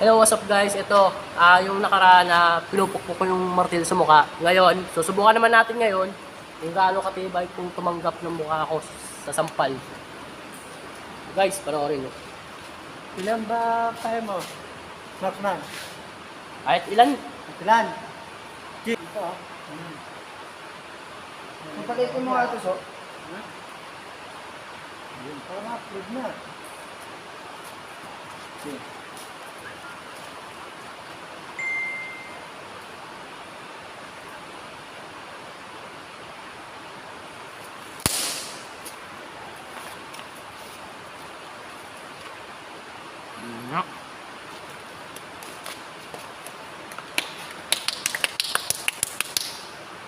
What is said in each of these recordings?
Hello, what's up guys? Ito, ah yung nakaraan na pinupukpok ko yung martilyo sa mukha. Ngayon, susubukan naman natin ngayon kung gaano katibay kung tumanggap ng mukha ko sa sampal. Guys, panoorin nyo. Ilan ba kaya mo? Markman. Kahit ilan, Ilan? Ito ah. Kapalitin mo nga ito, so. Yun, para ma-upload na. Okay.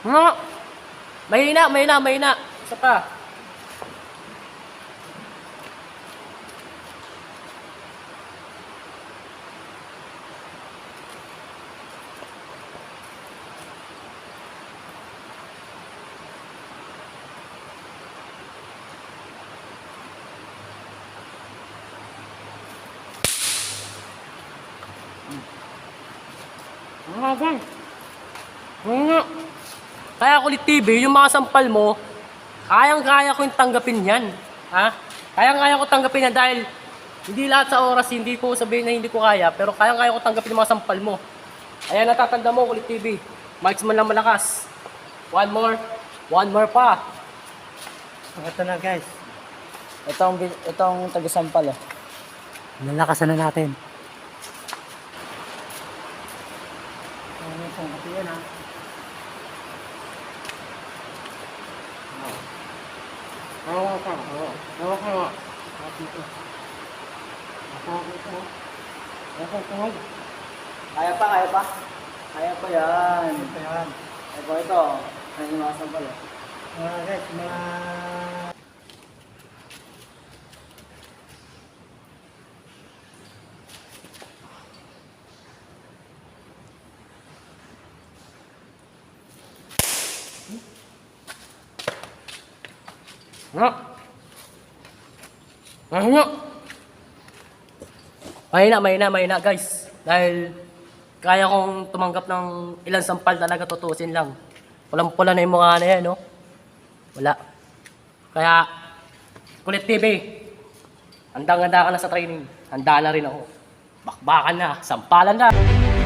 Nga! Mahina, mahina, mahina. Isa pa. Nga, guys. Nga. Kaya kulit TV, yung mga sampal mo, kayang-kaya ko yung tanggapin yan. Ha? Kayang-kaya ko tanggapin yan dahil hindi lahat sa oras hindi ko sabihin na hindi ko kaya, pero kayang-kaya ko tanggapin yung mga sampal mo. Ayan, natatanda mo, kulit TV. Mics man lang malakas. One more. One more pa. Ito na guys. Itong, itong taga-sampal oh. Nalakasan na natin. Itong kasi yan ha? Oo, ka. Oo. Oo, ka. Kaya pa, kaya pa. Kaya pa yan. Ito yan. Ito, ito. Ano yung mga sampal. Mga guys, mga... Nga. Nga. Mahina, mahina, mahina guys. Dahil kaya kong tumanggap ng ilang sampal talaga tutusin lang. Pulang-pula na yung mukha na yan, no? Wala. Kaya, Kulit TV, handang-handa ka na sa training. Handa na rin ako. Bakbakan na, sampalan na.